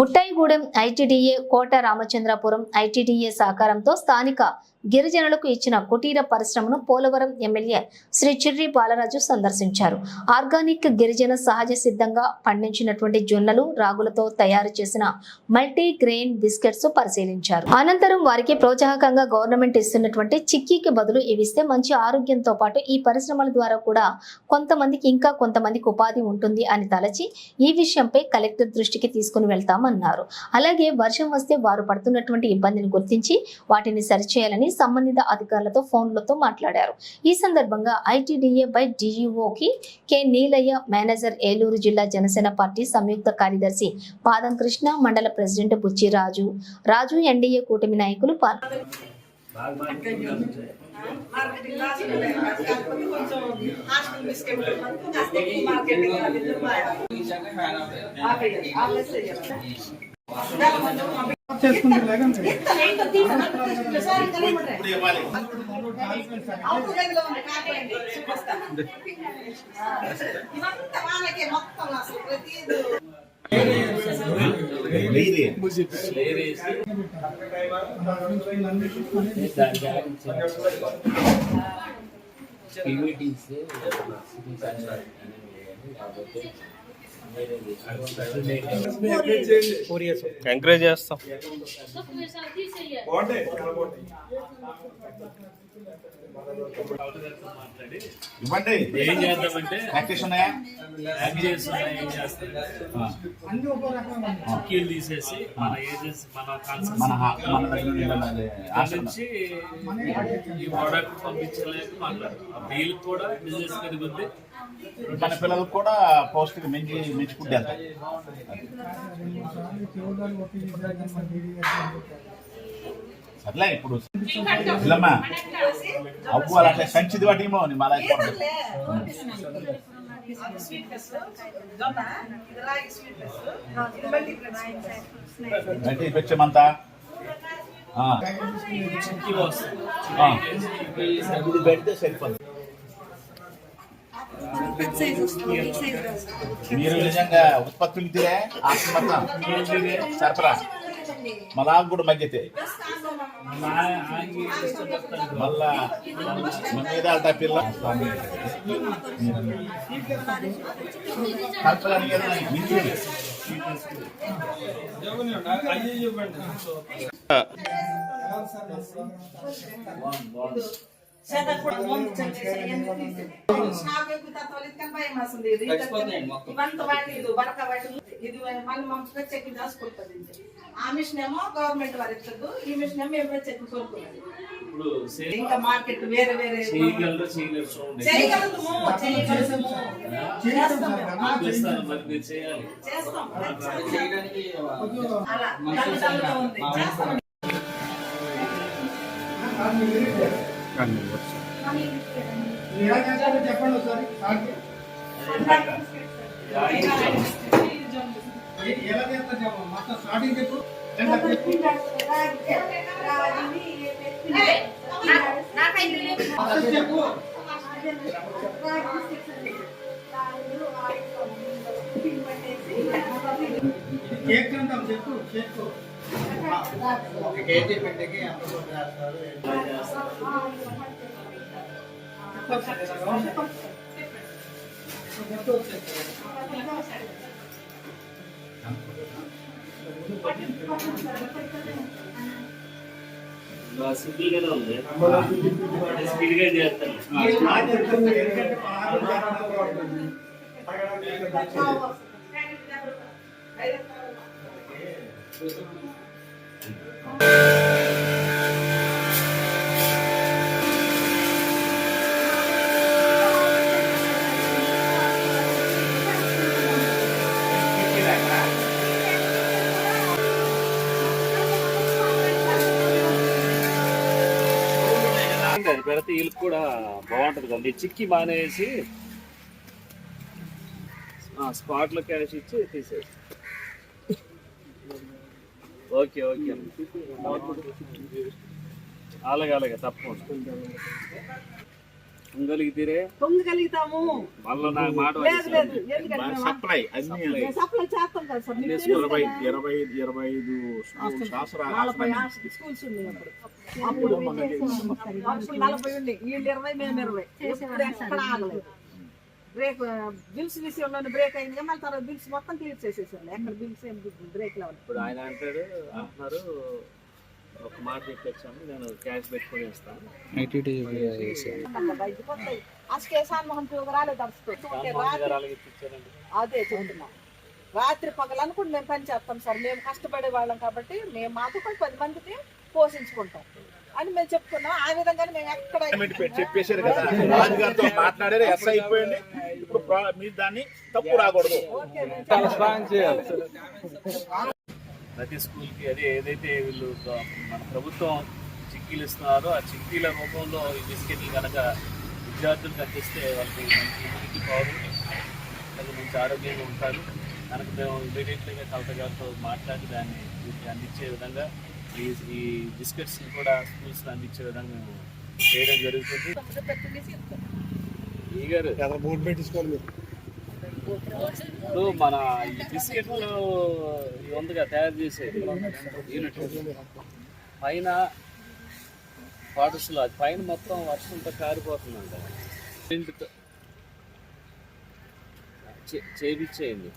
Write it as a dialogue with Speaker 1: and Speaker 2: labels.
Speaker 1: ভুট্টা Buttaigudem ITDA Kota Ramachandrapuram ITDA సహకారంతో స్థానిక గిరిజనులకు ఇచ్చిన కుటీర పరిశ్రమను పోలవరం ఎమ్మెల్యే శ్రీ చిర్రి బాలరాజు సందర్శించారు. ఆర్గానిక్ గిరిజన సహజ సిద్ధంగా పండించినటువంటి జొన్నలు రాగులతో తయారు చేసిన మల్టీ గ్రెయిన్ బిస్కెట్స్ పరిశీలించారు. అనంతరం వారికి ప్రోత్సాహకంగా గవర్నమెంట్ ఇస్తున్నటువంటి చిక్కీకి బదులు ఇవిస్తే మంచి ఆరోగ్యంతో పాటు ఈ పరిశ్రమల ద్వారా కూడా కొంతమందికి ఇంకా కొంతమందికి ఉపాధి ఉంటుంది అని తలచి ఈ విషయంపై కలెక్టర్ దృష్టికి తీసుకుని వెళ్తామన్నారు. అలాగే వర్షం వస్తే వారు పడుతున్నటువంటి ఇబ్బందిని గుర్తించి వాటిని సరిచేయాలని సంబంధిత అధికారులతో ఫోన్లతో మాట్లాడారు. ఈ సందర్భంగా ఐటీడీఏ బై డిఈఓకి కె నీలయ్య మేనేజర్ ఏలూరు జిల్లా జనసేన పార్టీ సంయుక్త కార్యదర్శి పాదం కృష్ణ మండల ప్రెసిడెంట్ బుచ్చిరాజు రాజు ఎన్డీఏ కూటమి నాయకులు పాల్గొన్నారు
Speaker 2: లాస్ ఉంటాయి. కాకపోతే కొంచెం హాస్టల్
Speaker 3: ఎంకరేజ్ చేస్తాం.
Speaker 4: ఇవ్వండి.
Speaker 5: ఏం చేద్దామంటే
Speaker 4: ప్రాక్టీస్ ఉన్నాయా?
Speaker 5: ఏం చేస్తాం. చిక్కీలు తీసేసి మన ఏజెన్సీ మన
Speaker 4: మన
Speaker 5: కాన్సెప్ట్. నుంచి ఈ ప్రోడక్ట్ పంపించలేక మాట్లాడు ఆ వీళ్ళకి కూడా బిజినెస్ పెరుగుద్ది
Speaker 4: మన పిల్లలకు కూడా పౌష్టిక మంచి మెచ్చుకుంటే సర్లే ఇప్పుడు. ఇల్లమ్మా అవ్వు అలాంటి సంచిది వాటిమో నీ మళ్ళీ
Speaker 2: ఏదర్లే. అది ఇది రాగి స్వీట్ ఫెస్ట్. ఇది మల్టీ గ్రెయిన్.
Speaker 4: బయట పెంచమంతా ఆ,
Speaker 5: చిక్కీ వస్తుంది
Speaker 4: ఆ. ఇది పెడితే సరిపోతుంది మీరు నిజంగా ఉత్పత్తులు తీరే ఆశ్రమం సరఫరా? మళ్ళా కూడా మధ్యతే
Speaker 5: మా ఆగి ఇష్టపడతాను
Speaker 4: మళ్ళా మన మీద ఆల్టా పిల్ల కల్పలని ఏదైనా
Speaker 2: ఇది మళ్ళీ మనం ప్రత్యేకంగా దాచుకుంటుంది. ఆ మిషన్ ఏమో గవర్నమెంట్ వారు ఇచ్చదు ఈ మిషన్ ఏమో ఇంకా మార్కెట్ వేరే వేరే చేస్తాం అలా ఉంది. చేస్తాం.
Speaker 6: చెప్పండి ఒకసారి ఎలా చేస్తారు చెప్పండి మొత్తం స్టార్టింగ్ చెప్పు చెప్పు కేక్ అంటాం చెప్పు చెప్పు? ఒక కేజీ పెట్టకి ఎంత ఫుడ్ చేస్తారు
Speaker 5: సింపుల్ గానే ఉంది. స్పీడ్గా చేస్తాను
Speaker 6: ఎందుకంటే
Speaker 5: పెడితే వీళ్ళకి కూడా బాగుంటుంది కదా. చిక్కి మానేసి స్పాట్లో క్యాష్ ఇచ్చి తీసేసి ఓకే ఓకే అలాగే అలాగే తప్పకుండా. ఉండగలిగితే
Speaker 2: పొందగలుగుతాము
Speaker 5: మళ్ళీ నాకు మాట
Speaker 4: సప్లై అన్ని
Speaker 2: మేము సప్లై చేస్తాం కదా సార్. మీకు తెలుసు
Speaker 4: ఇరవై. ఇరవై ఇరవై ఐదు
Speaker 2: స్కూల్స్ ఉన్నాయి అప్పుడు. నలభై ఉంది వీళ్ళు ఇరవై మేము ఇరవై. ఎప్పుడు ఎక్కడ ఆగలేదు. బ్రేక్ బిల్స్ విషయంలోనే బ్రేక్ అయింది మళ్ళీ తర్వాత బిల్స్ మొత్తం క్లియర్ చేసేసాను ఎక్కడ బిల్స్ ఏం బ్రేక్ లేవాలి.
Speaker 5: ఇప్పుడు ఆయన అంటాడు అంటున్నారు ఒక మాట చెప్పొచ్చాను నేను క్యాష్ పెట్టుకొని ఇస్తాను
Speaker 2: రాలేదు
Speaker 5: రామోహన్
Speaker 2: రాత్రి
Speaker 5: గారు అలాగే ఇచ్చారండి
Speaker 2: అదే చెప్తున్నాం రాత్రి పగలు అనుకుంటే మేము పని చేస్తాం సార్. మేము కష్టపడే వాళ్ళం కాబట్టి మేము మాతో పాటు పది మందిని పోషించుకుంటాం అని మేము చెప్పుకున్నాం ఆ విధంగానే మేము ఎక్కడ
Speaker 4: చెప్పేశారు కదా. రాజుగారితో మాట్లాడారు ఎస్ అయిపోయింది. ఇప్పుడు మీరు దాన్ని తప్పు రాకూడదు.
Speaker 5: ప్రతి స్కూల్కి అదే ఏదైతే వీళ్ళు మన ప్రభుత్వం చిక్కీలు ఇస్తున్నారో ఆ చిక్కీల రూపంలో ఈ బిస్కెట్లు కనుక విద్యార్థులకు అందిస్తే వాళ్ళకి మంచి ఇమ్యూనిటీ పవర్ మంచి ఆరోగ్యంగా ఉంటారు. కనుక మేము ఇమీడియట్లీగా కలెక్టర్ గారితో మాట్లాడి దాన్ని అందించే విధంగా ఈ ఈ బిస్కెట్స్ని కూడా స్కూల్స్లో అందించే విధంగా మేము చేయడం జరుగుతుంది.
Speaker 6: బోర్డు మీరు?
Speaker 5: ఇప్పుడు మన ఈ బిస్కెట్లు ఉందిగా తయారు చేసేది యూనిట్ పైన క్వార్టర్స్లో అది పైన మొత్తం వర్షంతో కారిపోతుందంట. ప్రింట్తో చే- చేపించేయండి.